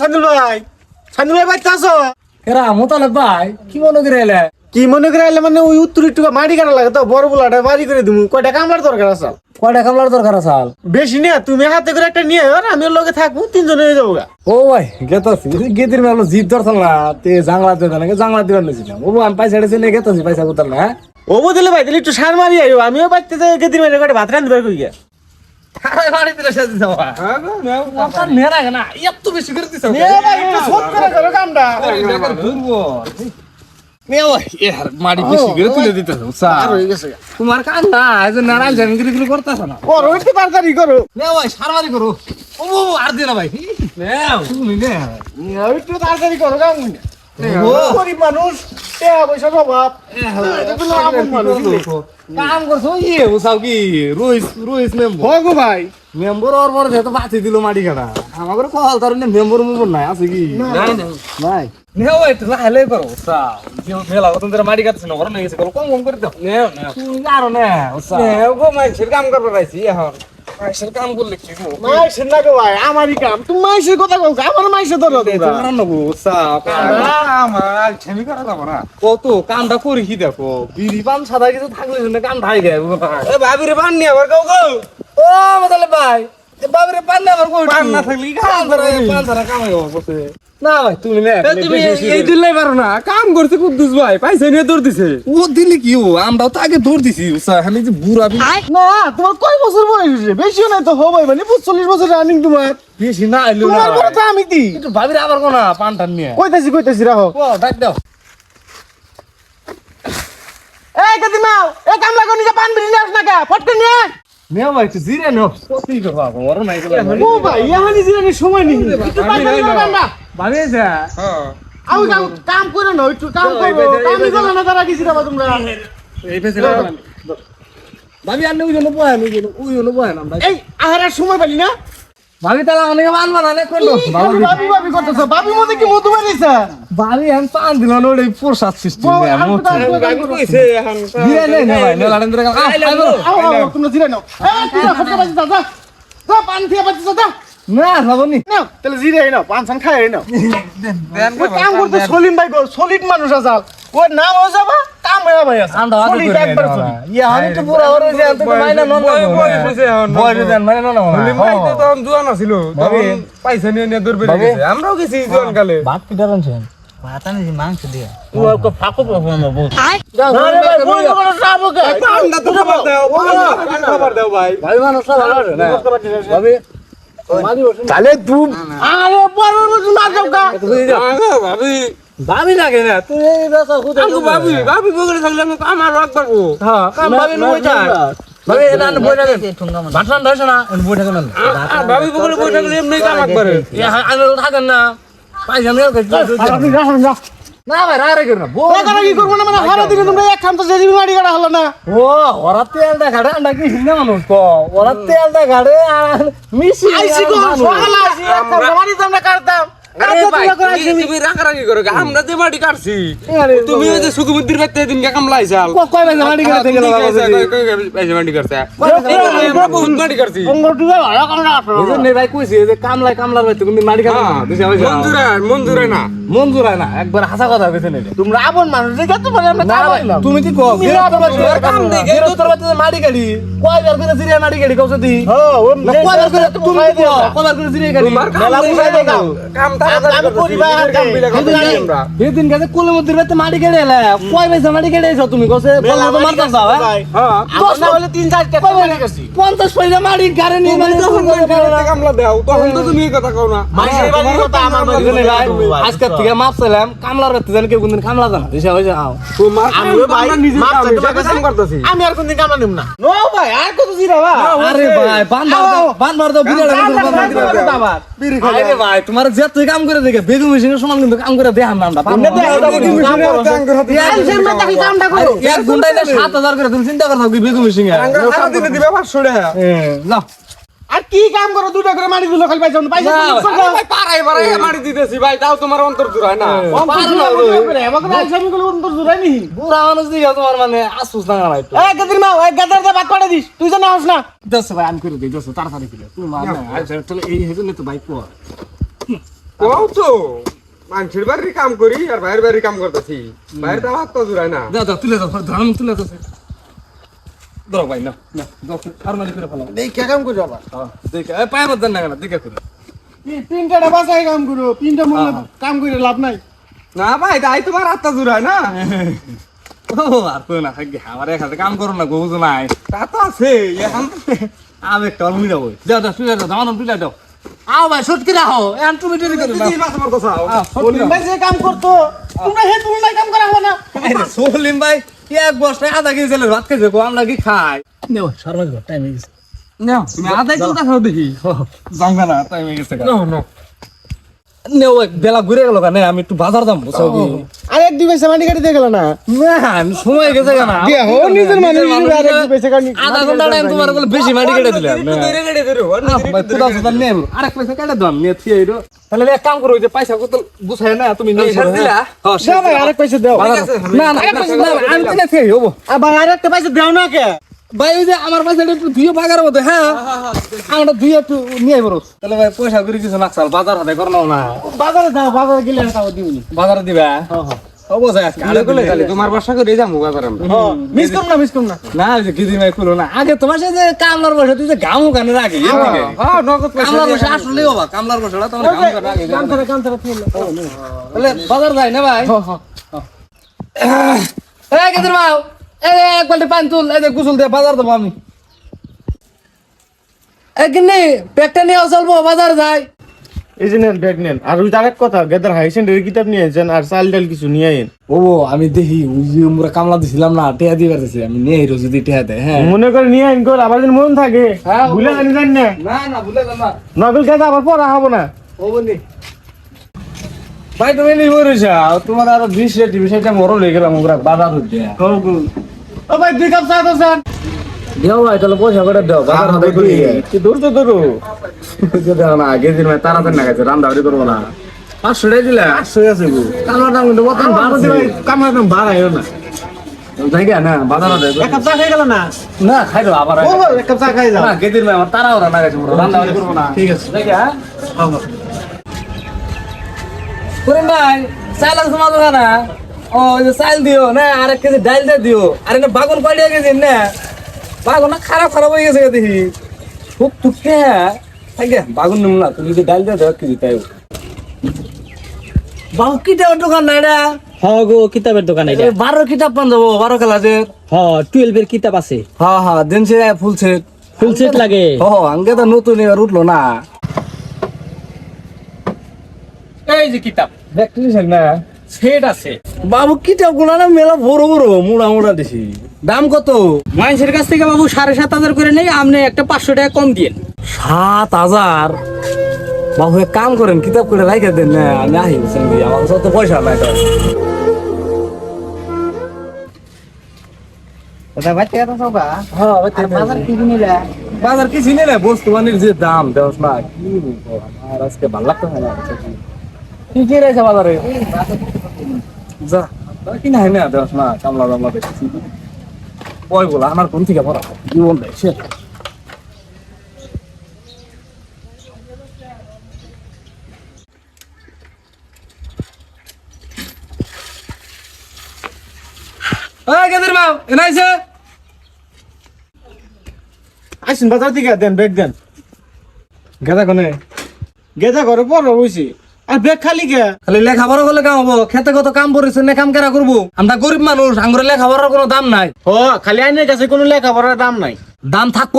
সান্দুল ভাই। সান্দুল ভাই বাইতে আসো এরা মোতালেব ভাই কি মনে করে এলে? কি মনে করে আইলে মানে ওই উত্তর একটু মাটি কাটা লাগে তো বড় বলাটা বাড়ি করে দিমু। কয়টা কামলার দরকার আছে? কয়টা কামলার দরকার আসাল বেশি না তুমি হাতে করে একটা নিয়ে আর আমি লগে থাকব তিনজন হয়ে যাব। ও ভাই গেতাছি। গেদির মেলো জিদ ধরতাম না তে জাংলা দিয়ে দেন জাংলা দিবার নিয়েছিলাম ও আমি পয়সা টেছে নিয়ে গেতাছি পয়সা কোথাল না হ্যাঁ? ও বদলে ভাই তাহলে একটু সার মারি আইও আমিও বাড়তে যাই গেদির মেরে কয়টা ভাত রান্ধবে কই গিয়া? তোমার কান না এই যে নারায়ণ জান গিরি গিরি করতেছ না তাড়াতাড়ি করো ভাই। সারবারি করো ও আর দে না। ভাই তুমি তাড়াতাড়ি করো কাম গরিব মানুষ টাকা পয়সার অভাব এটা কাম করছ ইয়ে উসাও কি রইস রইস মেম্বর হগো ভাই মেম্বর ওর পরে যেহেতু বাঁচি দিল মাটি কাটা আমাদের কল তার মেম্বর মেম্বর নাই আছে কি নাই নাই নেও একটু লাইলে করো উসাও যে মেলা কত তোরা মাটি কাটছ না ওরা নিয়ে গেছে কম কম করে দাও নেও নেও তুমি আরও নে নেও গো মাইছের কাম করবে পাইছি এখন মাইছের কাম করলে কি মাইসের না গো ভাই আমারই কাম। তুমি মাইসের কথা কও আমার মাইসে ধরো তোমরা। নবো উসাও আমার ছেমি করা যাব না। কত কামটা করি কি দেখো? বিড়ি পান সাদা কিছু থাকলে না কাম ঢাই গে এ ভাবিরে পান নিয়ে আবার কও কও ও বদলে ভাই। বাবরে পান না আমার কই পান না থাকলে কাম করে পান সারা কাম হইব বসে। না ভাই তুমি নে তুমি এই দিলাই পারো না। কাম করছে কুদ্দুস ভাই পয়সা নিয়ে দৌড় দিছে। ও দিলি কি ও? আমরাও তো আগে দৌড় দিছি আমি যে বুড়া না তোমার কয় বছর বয়স হয়েছে? বেশিও নাই তো হবে মানে চল্লিশ বছর রানিং তোমার। বেশি না আইলো না তোমার বড় তো আমি দি। একটু ভাবি আবার কোন পান টান নিয়ে? কইতাছি কইতাছি রাখো। ও ডাক দাও। এই কাদিমাও এ কামলা কোন নিজে পান বিড়ি না কা? ফটকে নিয়ে নে ভাই একটু জিরে নো কতই করবা ওর নাই ও ভাই ইহানি জিরানি সময় নেই। একটু না। ভাবি যা আমি কাম কাম করে না একটু কাম করব কামই করো না তারা কিছু দেবা তোমরা এই পেছে ভাবি আর ওই জন্য বয় আমি ওই জন্য বয় না এই আহারার সময় পালি না? ভাবি তাহলে অনেকে মান বানানে করল খালি ভাবি ভাবি করতেছ ভাবি মধ্যে কি মধু মারিছে ভাবি আমি পান দিল না ওই প্রসাদ সিস্টেম। জিরে নে নে ভাই নে লাড়েন ধরে তোমরা জিরে নাও। না, যা, পান খেয়ে বাজিস, যা। না যাবনি নাও, তাহলে জিরে নাও, পান সান খাই নাও। কাম করতে সলিম ভাই সলিড মানুষ আসাল। ওর নাম হয়ে যাবা, আছে। আন্ডা আগে সলিড করে একবার না ইয়া আমি তো পুরো ওরে যে তো মাইনা নন বয়- বয় হইছে এখন। বয় দেন মাইনা নন ভাই তো তখন জোয়ান আছিল। ভাবি। পয়সা নিয়ে নিয়ে। গেছে। আমরাও গেছি জোয়ান কালে ভাত কি ডারনছেন না রে ভাই, বই তো কোনো চাপ ওকে। খাবার দাও খাবার। দাও ভাই। ভাই মানুষ ভালো আছে না? ভাবি তাহলে তুই আরে বড় বড় না যাও কা ভাবি। ভাবি লাগে না তুই এই রাস্তা খুদে আমি ভাবি ভাবি বগলে থাকলে আমি আমার রাখ পারব হ্যাঁ কাম ভাবি নই যায় ভাবি এটা বইটা দেন ভাষণ ধরছ না। বইটা কেন আর ভাবি বগলে বসে থাকলে এমনি কাম করে। এ আমি থাকেন না। পাইছেন আপনি রাখুন যা না ভাই রারে কেন ওখানে কি করব না? মানে হারা দিনে তোমরা এক খাম তো জেজিবি মারি কাটা হলো না। ও ওরা তেল দেখাড়ে আন্ডা কি হিন্দা মানুষ? তো ওরা তেল দেখাড়ে আর মিশি আইসি গো সকালে আইসি এক খাম মারি তো কাটতাম। আমরা যে মাটি কাটছি তুমি ওই যে সুকুমুদ্দির বাইতে দিন কে কামলা আইছাল। কয় বেলা মাটি করে থেকে গেল মাটি কাটছে? আমরা বহুত মাটি কাটছি। অঙ্গর টুকে ভাড়া কামড়া আসো এই জন্য ভাই কইছি যে কামলাই কামলার ভাই তুমি মাটি কামলা দিছে হইছে মঞ্জুরা মঞ্জুরা না। মঞ্জুর না একবার হাসা কথা কইছে নেই তোমরা আপন মানুষ দেখে তো আমরা কাম তুমি কি কও কাম দেখে বাচ্চা মাটি করে মাটি দি ও করে তুমি করে কাম সেদিন মধ্যে মাটি এলা। কয় পয়সা মাটি এসো তুমি? যাও হ্যাঁ? হ্যাঁ। পঞ্চাশ পয়সা মাটি গাড়ি নিয়ে মানে কামলা দাও তখন তো তুমি কথা কও না। থেকে মাপ চাইলাম কামলার জানি কেউ কোনদিন কামলা জানা দিশা আমি কাম তো ভাই আমরা নিজের মাপ কাম, চাইতে নিজের কাম করতেছি। আমি আর কোনদিন কামলা নিব না। নো ভাই আর কত জিরা আরে ভাই বান মার দাও বান মার দাও। বিড়াল আরে ভাই তোমার যে তুই কাম করে দেখে বেগু মেশিনের সমান কিন্তু কাম করে দেখাম না। আমরা এক ঘন্টায় না সাত হাজার করে তুমি চিন্তা করে থাকবি বেগু মেশিনে? সারাদিনে দিবে পাঁচশো টাকা লাও আর কি কাম করো দুটা করে মারি দিলো খালি পাইছো পাইছো না, ভাই পাড়ায় পাড়ায় মাটি দিতেছি ভাই তাও তোমার অন্তর জুড়ায় না। বুড়া মানুষ দিকে তোমার মানে আসুস না না একটু দিস তুই জানা হস না। দশ ভাই আমি করে দিই দশ তাড়াতাড়ি করে তুমি মা আচ্ছা তাহলে এই হেজে তো বাইক কর কও তো মানুষের বাড়ির কাম করি আর বাইরের বাড়ির কাম করতেছি। বাইরে তো হাত তো জুড়ায় না। দাও দাও তুলে দাও ধান তুলে দাও। ধরো ভাই না না দাও আর মালি করে ফেলাও। এই কে কাম করো আবার? দেখে এই পায়ে মত দেন না কেন দেখে করে? তিন- তিনটা বাসায় কাম করো তিনটা মূল্য কাম করে লাভ নাই। না ভাই তাই তোমার হাত তো জুড়ায় না। ও আর তো না থাকি আমার এক হাতে কাম করো না গো বুঝো নাই। তা তো আছে আমি একটা মুই দাও দাও দাও তুলে দাও ধান তুলে দাও আও ভাই সত্যি রাখো। এখন তুমি দেরি করো সলিম ভাই যে কাম করতো তোমরা হে তুলনায় কাম করা হবে না। সলিম ভাই এক বস্তায় আধা কেজি জেলের ভাত খেয়েছে গো আমরা কি খাই? নেও সর্বাধিক টাইম হয়ে গেছে। নাও তুমি আধা কেজি দেখি। জানবে না টাইম হয়ে গেছে নো নো নেও ভাই, বেলা ঘুরে গেল কেন? আমি একটু বাজার দাম বুঝছ কি? আর এক দুই পয়সা মাটি কাটি দিয়ে গেল না? না আমি সময় গেছে কেন? দিয়া হো, নিজের মানুষ, আর এক দুই পয়সা কাটি- আধা ঘণ্টা টাইম তোমার বলে বেশি মাটি কেটে দিলাম না। ধরে গেড়ে ধরো আহ, ভাই, কোথাও কোথাও নেই, আরেক পয়সা কেটে দাম নিয়ে থিয়ে এলো। তাহলে এক কাম করো যে পয়সা কত গুছায় না তুমি নিয়ে পয়সা দিলা? হ্যাঁ, ভাই আরেক পয়সা দাও। না না আরেক পয়সা না, আমি তো না থিয়ে হব আর ভাই আরেকটা পয়সা দাও না কে? ভাই ওই যে আমার পয়সাটা একটু ধুয়ে পাকার মতো হ্যাঁ? আমরা ধুয়ে একটু নিয়ে আইবো তাহলে ভাই পয়সা করে কিছু নাকসাল বাজার হাতে করো না। বাজারে দাও বাজারে গেলে দিবনি। বাজারে দিবা? আগে তোমার সাথে কামলার বসে তুই যে গামু কানে রাখি হ্যাঁ কামলার বসে আসলে বাবা কামলার বসে বাজার যাই না ভাই? মাও এক বালতি পানি তুল এই যে গোসল দিয়ে বাজার দেবো আমি। এই কিন্নি নিয়ে চলবো বাজার যাই। এই যে নেন ব্যাগ নেন। আর ওই আরেক কথা গেদার হাই সেন্টারের কিতাব নিয়ে আসেন আর চাল ডাল কিছু নিয়ে আইন। ও আমি দেখি ওই যে আমরা কামলা দিছিলাম না টেয়া দিয়ে পারতেছি আমি নিয়ে হিরো যদি টেয়া দেয় হ্যাঁ। মনে করে নিয়ে আইন কর আবার যেন মন থাকে। হ্যাঁ, ভুলে জানি জানি না। না না ভুলে যান না। নকল গেদা আবার পড়া হব না। ও বলি ভাই তুমি নিয়ে বলেছা তোমার আরও বিশ রেট বিশ এটা মরো লেগে গেলাম ওরা বাজার হচ্ছে ও ভাই দুই কাপ চা তো স্যার। দেও ভাই তাহলে পয়সা করে দেও বাজার হাতে করি কি দূর তো দূর দেও না আগে দিন ভাই তাড়াতাড়ি না গেছে রান্দাবাড়ি করব না। পাঁচশো টাকা দিলে আসছে আছে গো। কালোর দাম কিন্তু বর্তমান বাড়ছে। ভাই কামার দাম বাড়াইও না। কি না বাজার হাতে এক কাপ চা খাই গেল না? না খাই দাও আবার ও এক কাপ চা খাই যাও। না গেদিন ভাই আমার তারা ওরা না গেছে রান্দাবাড়ি করব না। ঠিক আছে। দেখি হ্যাঁ? করেন ভাই চাল আছে তোমার দোকানে ও যে চাল দিও না আর এক কেজি ডাল দিয়ে দিও। আর এনে বাগুন কয়টা গেছি না। বাগুন না খারাপ খারাপ হয়ে গেছে দেখি। খুব টুকতে থাকে বাগুন নিম না তুমি যে ডাল দিয়ে দাও এক কেজি তাই বাবু কিতাবের দোকান নাই না হ গো কিতাবের দোকান এটা বারো কিতাব পান যাব বারো ক্লাসের হ টুয়েলভের কিতাব আছে। হ্যাঁ হ্যাঁ দিন সে ফুল সেট। ফুল সেট লাগে। ও আঙ্গে তো নতুন এবার উঠল না। এই যে কিতাব। দেখছিস না? সেট আছে। বাবু কিতাবগুলো না মেলা বড় বড় মোড়া মোড়া দিছি দাম কত? মানুষের কাছ থেকে বাবু সাড়ে সাত হাজার করে নেই আপনি একটা পাঁচশো টাকা কম দিন সাত হাজার? বাবু এক কাম করেন কিতাব করে রাখে দেন। না আমি আহি আমার কাছে তো পয়সা নাই হ্যাঁ বাজার কি কি না বস্তু বানির যে দাম দেওয়াস না কি আজকে ভালো লাগতো না। কি কি রয়েছে বাজারে? যা তা কি না হয় না দেওয়াস না, কামলা দামলা দেখছি ওই বলা, আমার কোন থেকে পড়া। জীবন দেয় সে আসুন বাজার থেকে, দেন ব্যাগ দেন। গেদা কোনে? গেদা ঘরে পড়ো বইছি আর ব্যাগ খালি কে খালি লেখাপড়া করলে কাম হব। খেতে কত কাম পড়েছে না কাম কেরা করব? আমরা গরিব মানুষ আঙ্গুরে লেখাপড়ার কোনো দাম নাই। ও খালি আইনের কাছে কোনো লেখাপড়ার দাম নাই। দাম থাকব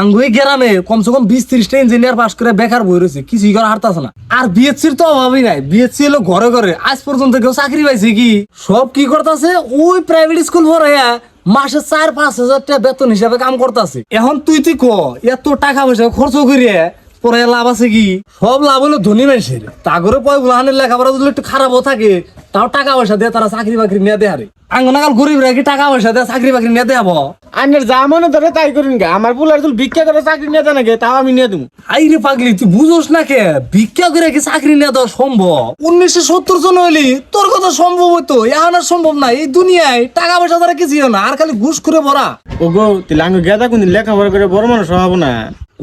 আঙ্গুই গ্রামে কমসে কম বিশ ত্রিশটা ইঞ্জিনিয়ার পাস করে বেকার বই রয়েছে কিছুই করা হারতাছে না। আর বিএসসির তো অভাবই নাই। বিএসসি হলো ঘরে ঘরে। আজ পর্যন্ত কেউ চাকরি পাইছে কি? সব কি করতেছে? ওই প্রাইভেট স্কুল পড়াইয়া মাসে চার পাঁচ হাজার টাকা বেতন হিসাবে কাম করতেছে। এখন তুই তুই ক এত টাকা পয়সা খরচ করিয়ে পরে লাভ আছে কি? সব লাভ হলো ধনী মানুষের। তাগরে পয় গুলাহানের লেখাপড়া যদি একটু খারাপও থাকে তাও টাকা পয়সা দিয়ে তারা চাকরি বাকরি নিয়ে দেহারে আঙ্গনাকাল গরিব কি টাকা পয়সা দিয়ে চাকরি বাকরি নিয়ে দেখাবো আইনের যা মনে ধরে তাই করুন গে। আমার পুলার তুল ভিক্ষা করে চাকরি নিয়ে জানা তাও আমি নিয়ে দেবো আই রে পাগলি তুই বুঝোস না কে? ভিক্ষা করে কি চাকরি নেওয়া দেওয়া সম্ভব? উনিশশো সত্তর জন হইলি তোর কথা সম্ভব হইতো। এখন আর সম্ভব না। এই দুনিয়ায় টাকা পয়সা দ্বারা কিছু না। আর খালি ঘুষ করে ভরা। ও গো তাহলে আমি গেদা কোনদিন লেখাপড়া করে বড় মানুষ হব না।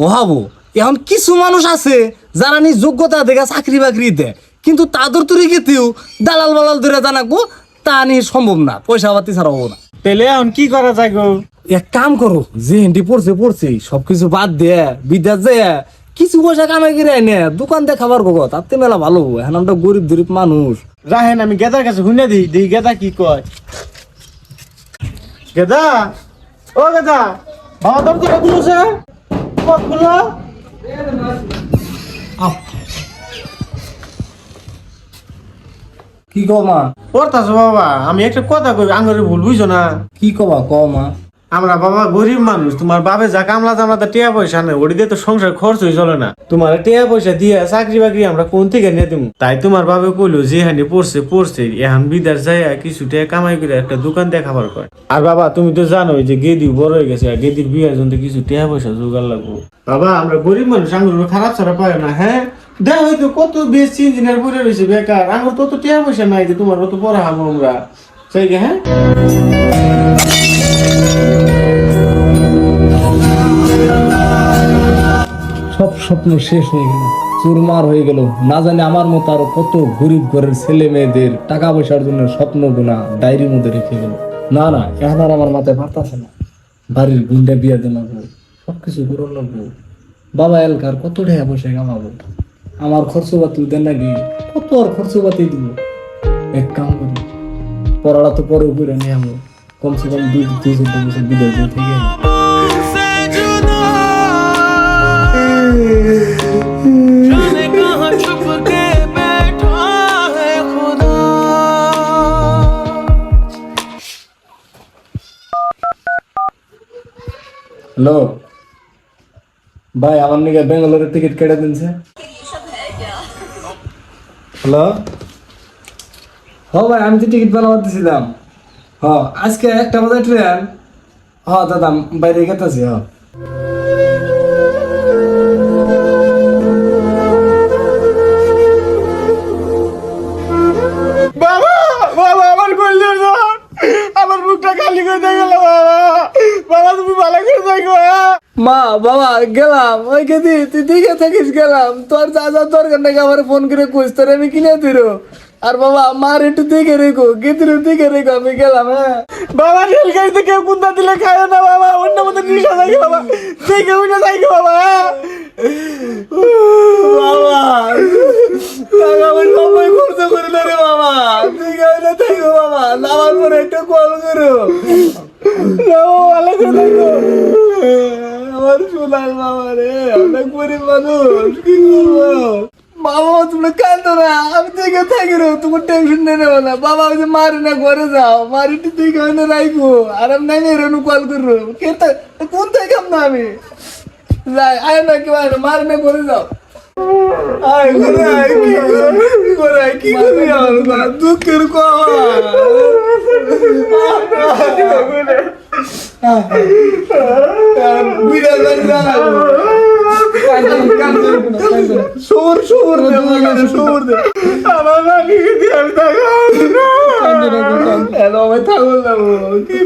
ওহাবো এখন কিছু মানুষ আছে যারা নি যোগ্যতা দেখে চাকরি বাকরি দেয়। কিন্তু তাদের তুই গেতেও দালাল বালাল ধরে জানাকবো তা নিয়ে সম্ভব না পয়সা পাতি ছাড়া হব না। তাহলে এখন কি করা যায় গো? এক কাম করো যে হিন্দি পড়ছে পড়ছে সবকিছু বাদ দে বিদ্যা যে কিছু পয়সা কামাই করে এনে দোকান দিয়ে খাবার গো তাতে মেলা ভালো এখন আমরা গরিব গরিব মানুষ। রাহেন আমি গেদার কাছে শুনে দিই দিই গেদা কি কয়? গেদা? ও গেদা বাবা তোর তো সে খুলো? কি কও মা পড়তাছো বাবা আমি একটা কথা কই আঙ্গুরে ভুল বুঝছো না কি কবা ক মা আমরা বাবা গরিব মানুষ, তোমার বাবে যা কামলা জামলা টিয়া পয়সা নেই ওটি দিয়ে তো সংসার খরচ হয়ে চলে না। তোমার টিয়া পয়সা দিয়ে চাকরি বাকরি আমরা কোন থেকে নিয়ে দিব? তাই তোমার বাবে কইলো, যে হানি পড়ছে পড়ছে এহান বিদার যায় কিছু টিয়া কামাই করে একটা দোকান দিয়ে খাবার করে। আর বাবা, তুমি তো জানোই যে গেদি বড় হয়ে গেছে, আর গেদির বিয়ের জন্য কিছু টিয়া পয়সা জোগাড় লাগবো। বাবা, আমরা গরিব মানুষ আঙ্গুর খারাপ ছাড়া পাই না হ্যাঁ? দেখ হয়তো কত বেশি ইঞ্জিনিয়ার পড়ে রয়েছে, বেকার আঙ্গুর তত টিয়া পয়সা নাই যে তোমার অত পড়া হাবো আমরা সেই হ্যাঁ? স্বপ্ন শেষ হয়ে গেল, চুরমার হয়ে গেল। না জানি আমার মতো আরও কত গরিব ঘরের ছেলে মেয়েদের টাকা পয়সার জন্য স্বপ্ন গোনা ডায়েরির মধ্যে রেখে গেল। না না, এখন আর আমার মাথায় পারতাছে না। বাড়ির গুন্ডা বিয়া দিলাম সবকিছু করুন লাগবো বাবা এলকার কত টাকা পয়সা কামাবো? আমার খরচ পাতি দেন নাকি কত আর খরচ পাতি দিব? এক কাম করি, পড়াটা তো পরে উপরে নিয়ে আমি কমসে কম দুই দুই বছর বিদেশ হ্যালো। ভাই আমার নিকে বেঙ্গালোরের টিকিট কেটে দিনছে হ্যালো। হ ভাই আমি তো টিকিট বানাবার দিছিলাম। হ আজকে একটা বাজে ট্রেন। হ দাদা বাইরে গেতেছি হ খালি করে দেখো বাবা। বাবা তুমি ভালো করে দেখো। মা, বাবা, গেলাম। ওই গেদি তুই দিকে থাকিস, গেলাম। তোর যা যা দরকার নাকি আমার ফোন করে কইস, তোর আমি কিনে দিল আর বাবা, মার একটু দেখে রেখো গেদির দিকে রেখো, আমি গেলাম হ্যাঁ। বাবা, রেল গাড়িতে কেউ কুন্দা দিলে খায় না, বাবা। অন্য মতো নিশা থাকে বাবা? দেখে উঠে থাকে বাবা বাবা টাকা আমি সবাই খরচ করে না রে, বাবা। গাইলে থাকো, বাবা। নামার পরে একটু কল করো। বাবা ভালো আমার সোনার বাবা রে অনেক গরিব মানুষ কি করব বাবা তুমি কান্দো না আমি দেখে থাকি রে তোমার টেনশন নেই নেব না বাবা ওই যে মারি না ঘরে যাও মারি একটু দেখে ওখানে রাখব আর আমি নাই রেনু কল করব কে তা- কোন থেকে না আমি যাই আয় না কেউ আয় না মারি না ঘরে যাও আয় ঘরে আয় কি করে আয় কি করে আমার দুঃখের বিড়াল সবর সবর দে আমার বাকি দিয়ে আমি থাকা হ্যালো আমি থাকব কি